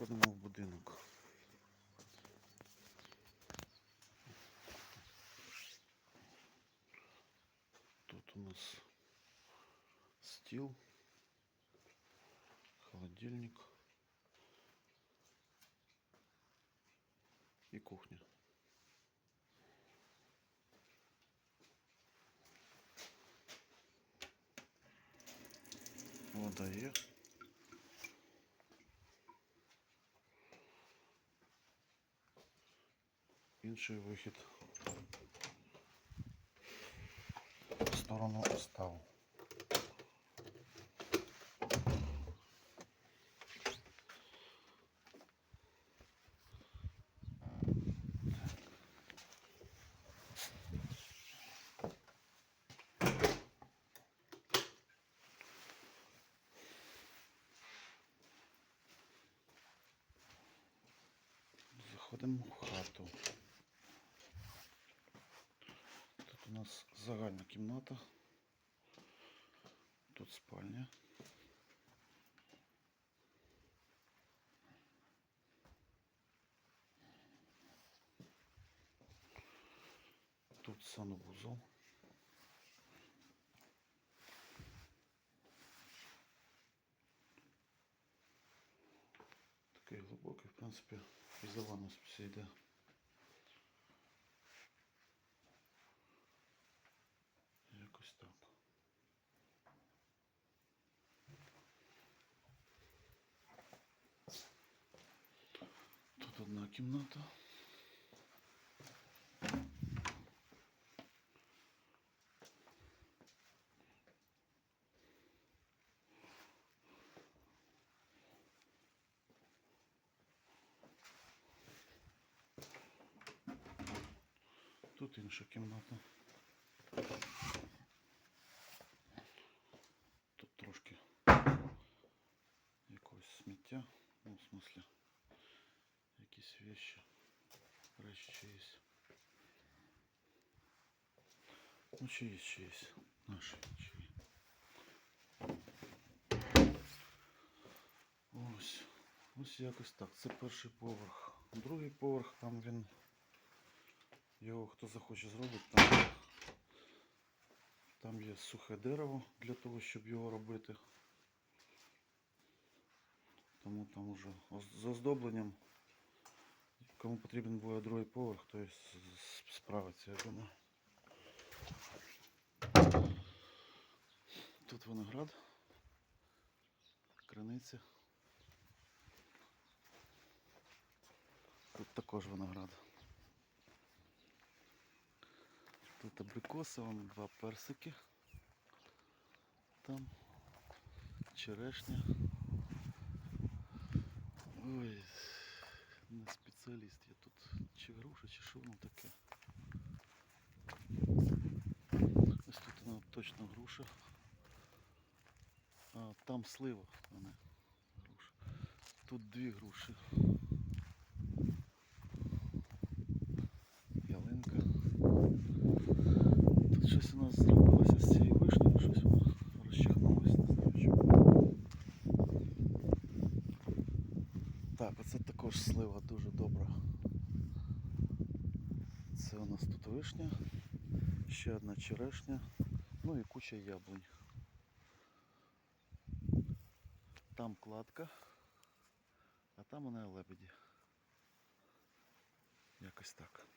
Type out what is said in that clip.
Заходимо в будинок. Тут у нас стіл, холодильник і кухня. Вода є. Інший вихід в сторону оставу. Заходимо в хату. Тут у нас загальна кімната. Тут спальня. Тут санвузол. Такий глибокий, в принципі, і за ванну все йде. кімната. Тут інша кімната. Тут трошки якогось сміття, ну, в смысле, якісь Вещи, речі чиїсь. Ну, чиїсь, чиїсь, наші чиї. Ось, ось якось так. Це перший поверх. Другий поверх, там він його хто захоче зробити, там, там є сухе дерево для того, щоб його робити. Тому там уже з оздобленням, кому потрібен буде другий поверх, то с- с- справиться, я думаю. Тут виноград, криниця. Тут також виноград. Тут абрикоси, вон два персики. Там черешня. Ой, не спеціаліст я тут. Чи груша, чи що воно таке. Ось тут вона точно груша. А там слива, а не груша. Тут дві груші. Ялинка. Тут щось у нас зробилося з цією вишнею, щось воно розчихнулося, не знаю чому. Так, оце також слива дуже добра. Це у нас тут вишня, ще одна черешня, ну і куча яблунь. Там кладка, а там у неї лебеді. Якось так.